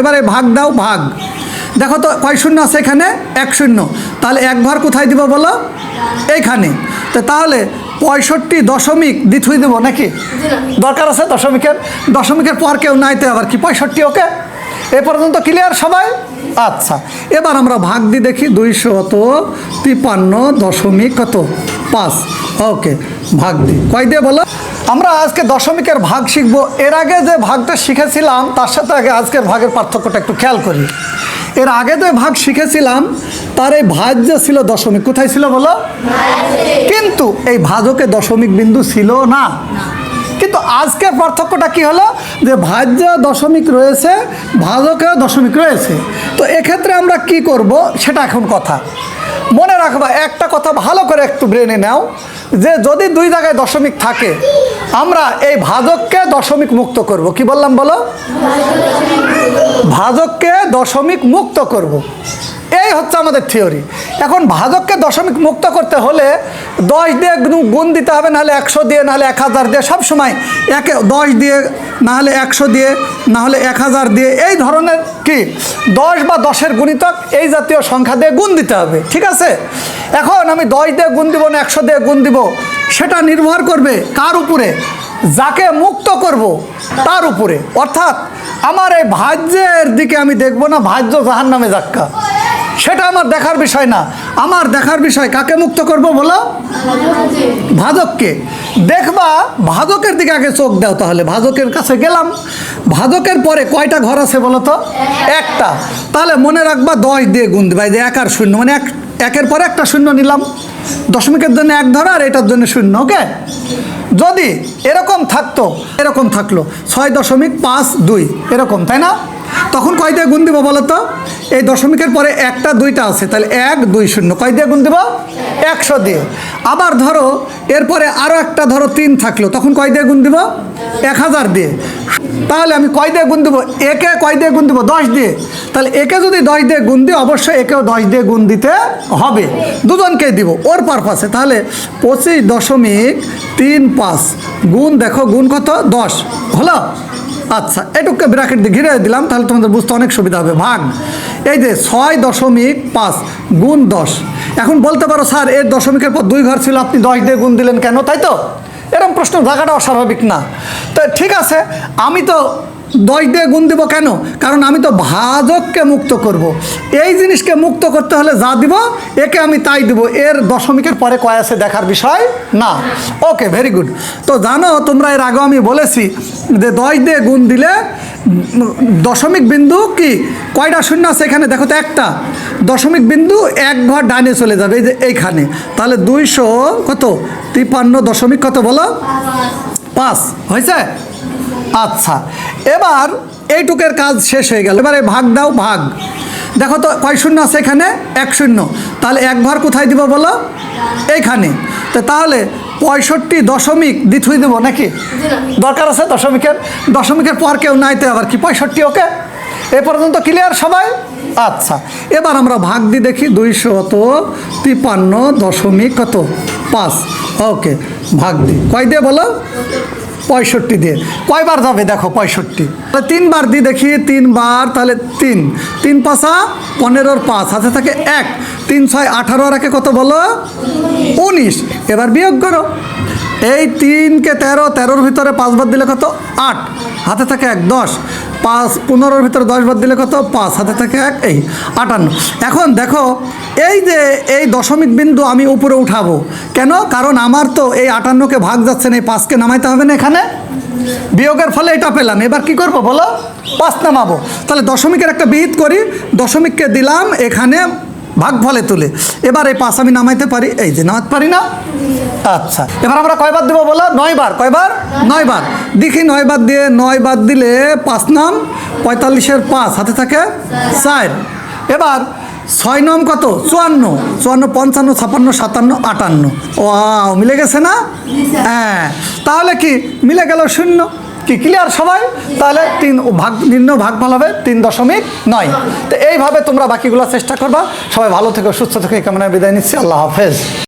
এবারে ভাগ দাও, ভাগ। দেখো তো, কয় শূন্য আছে এখানে? এক শূন্য। তাহলে এক ঘর কোথায় দিব বলো? এইখানে। তো তাহলে পঁয়ষট্টি দশমিক দ্বিথুই দেবো নাকি? দরকার আছে দশমিকের? দশমিকের পর কেউ নাইতে আবার কি? পঁয়ষট্টি, ওকে? এ পর্যন্ত ক্লিয়ার সবাই? আচ্ছা এবার আমরা ভাগ দিয়ে দেখি দুইশত তিপান্ন দশমিক কত? পাঁচ। ওকে, ভাগ দিই। কয় দিয়ে বলো? আমরা আজকে দশমিকের ভাগ শিখব। এর আগে যে ভাগটা শিখেছিলাম, তার সাথে আগে আজকের ভাগের পার্থক্যটা একটু খেয়াল করি। এর আগে যে ভাগ শিখেছিলাম, তার এই ভাজ্য ছিল দশমিক। কোথায় ছিল বলো? কিন্তু এই ভাজকে দশমিক বিন্দু ছিল না। কিন্তু আজকের পার্থক্যটা কি হলো? যে ভাজ্য দশমিক রয়েছে, ভাজকেও দশমিক রয়েছে। তো এক্ষেত্রে আমরা কি করব? সেটা এখন কথা। মনে রাখবা, একটা কথা ভালো করে একটু ব্রেনে নাও, যে যদি দুই জায়গায় দশমিক থাকে, আমরা এই ভাজককে দশমিক মুক্ত করব কি বললাম বলো ভাজককে দশমিক মুক্ত করব। এই হচ্ছে আমাদের থিওরি। এখন ভাজককে দশমিক মুক্ত করতে হলে দশ দিয়ে গুণ দিতে হবে, নাহলে একশো দিয়ে, নাহলে এক হাজার দিয়ে সবসময় একে দশ দিয়ে, নাহলে একশো দিয়ে, নাহলে এক হাজার দিয়ে। এই ধরনের কি? দশ বা দশের গুণিতক এই জাতীয় সংখ্যা দিয়ে গুণ দিতে হবে, ঠিক আছে? এখন আমি দশ দিয়ে গুণ দিব না, একশো দিয়ে গুণ দিব, সেটা নির্ভর করবে কার উপরে? যাকে মুক্ত করব তার উপরে। অর্থাৎ আমার এই ভাজ্যের দিকে আমি দেখব না, ভাজ্য জাহান নামে যাক্কা। সেটা আমার দেখার বিষয় না। আমার দেখার বিষয় কাকে মুক্ত করব বলো? ভাজককে দেখবা ভাজকের দিকে আগে চোখ দাও তাহলে। ভাজকের কাছে গেলাম। ভাজকের পরে কয়টা ঘর আছে বলো তো? একটা। তাহলে মনে রাখবা দশ দিয়ে গুণ দিবা। যে এক আর শূন্য মানে এক একের পরে একটা শূন্য নিলাম। দশমিকের জন্য এক ধরো আর এটার জন্য শূন্য, ওকে? যদি এরকম থাকতো, এরকম থাকল। ছয় দশমিক পাঁচ দুই, এরকম, তাই না? তখন কয় দিয়ে গুণ দিব বলো তো? এই দশমিকের পরে একটা, দুইটা আছে, তাহলে এক, দুই শূন্য। কয় দিয়ে গুণ দিব? একশো দিয়ে। আবার ধরো, এরপরে আরও একটা, ধরো তিন থাকল, তখন কয় দিয়ে গুণ দিব? এক হাজার দিয়ে। তাহলে আমি কয় দিয়ে গুণ দিব? একে কয় দিয়ে গুণ দিব? দশ দিয়ে। তাহলে একে যদি দশ দিয়ে গুণ দিই, অবশ্যই একেও দশ দিয়ে গুণ দিতে হবে। দুজনকে দিব, ওর পারপাসে তাহলে পঁচিশ দশমিক তিন পাঁচ, গুণ দেখো, গুণ কত? দশ। হলো? আচ্ছা এটুকু ব্র্যাকেট দিয়ে ঘিরে দিলাম, তাহলে তোমাদের বুঝতে অনেক সুবিধা হবে। ভাগ। এই যে ছয় দশমিক পাঁচ গুণ দশ। এখন বলতে পারো, স্যার, এর দশমিকের পর দুই ঘর ছিল, আপনি দশ দিয়ে গুণ দিলেন কেন? তাই তো? এরকম প্রশ্ন জায়গাটা অস্বাভাবিক না। তো ঠিক আছে, আমি তো দশ দিয়ে গুণ দিব কেন? কারণ আমি তো ভাজককে মুক্ত করব। এই জিনিসকে মুক্ত করতে হলে যা দিব, একে আমি তাই দিব। এর দশমিকের পরে কয় আছে দেখার বিষয়? না। ওকে ভেরি গুড তো জানো, তোমরা এর আগেও আমি বলেছি যে দশ দিয়ে গুণ দিলে দশমিক বিন্দু কি? কয়টা শূন্য আছে এখানে? দেখো তো একটা। দশমিক বিন্দু এক ঘর ডাইনে চলে যাবে, এই যে এইখানে। তাহলে দুইশো কত? তিপ্পান্ন দশমিক কত বলো? পাঁচ। হয়েছে? আচ্ছা এবার এইটুকের কাজ শেষ হয়ে গেল। এবারে ভাগ দাও ভাগ। দেখো তো কয় শূন্য আছে এখানে? এক শূন্য। তাহলে এক ঘর কোথায় দিব বলো? এইখানে তো তাহলে পঁয়ষট্টি দশমিক দ্বিথুই দেবো নাকি? দরকার আছে দশমিকের? দশমিকের পর কেউ নাইতে আবার কি? পঁয়ষট্টি ওকে? এ পর্যন্ত ক্লিয়ার সবাই? আচ্ছা এবার আমরা ভাগ দিয়ে দেখি দুইশত তিপান্ন দশমিক কত? পাঁচ। ওকে ভাগ দিই কয় দিয়ে বলো? পঁয়ষট্টি দিয়ে। কয়বার যাবে দেখো পঁয়ষট্টি? তাহলে তিনবার দিয়ে দেখি, তিনবার, তাহলে তিন। তিন পাঁচা, পনেরোর পাঁচ, হাতে থাকে এক। তিন ছয় আঠারো রাখে কত বলো? উনিশ। এবার বিয়োগ করো। এই তিনকে তেরো, তেরোর ভিতরে পাঁচ বার দিলে কত? আট। হাতে থাকে এক, দশ। পাঁচ, পনেরোর ভিতরে দশ বার দিলে কত? পাঁচ। হাতে থাকে এক, এই, আটান্ন। এখন দেখো, এই যে এই দশমিক বিন্দু আমি উপরে উঠাবো, কেন? কারণ আমার তো এই আটান্নকে ভাগ যাচ্ছে না, এই পাঁচকে নামাইতে হবে না এখানে। বিয়োগের ফলে এটা পেলাম। এবার কি করব বলো? পাঁচ নামাবো। তাহলে দশমিকের একটা বিহিত করি। দশমিককে দিলাম এখানে ভাগ ফলে তুলে। এবার এই পাঁচ আমি নামাইতে পারি। এই যে নামাতে পারি না? আচ্ছা। এবার আমরা কয়বার দেবো বলো? নয়বার। কয়বার? নয়বার। দেখি নয়বার দিয়ে নয় বাদ দিলে পাঁচ নাম, পঁয়তাল্লিশের পাঁচ, হাতে থাকে চার। এবার ছয় নম কত? চুয়ান্ন। চুয়ান্ন, পঞ্চান্ন ছাপান্ন সাতান্ন, আটান্ন। ও মিলে গেছে না? হ্যাঁ। তাহলে কি? মিলে গেল শূন্য। কি ক্লিয়ার সবাই? তাহলে তিন ভাগ, নিম্ন ভাগ ভালো হবে তিন দশমিক নয়। তো এইভাবে তোমরা বাকিগুলো চেষ্টা করবা। সবাই ভালো থেকো, সুস্থ থেকে কেমন বিদায় নিচ্ছি। আল্লাহ হাফেজ।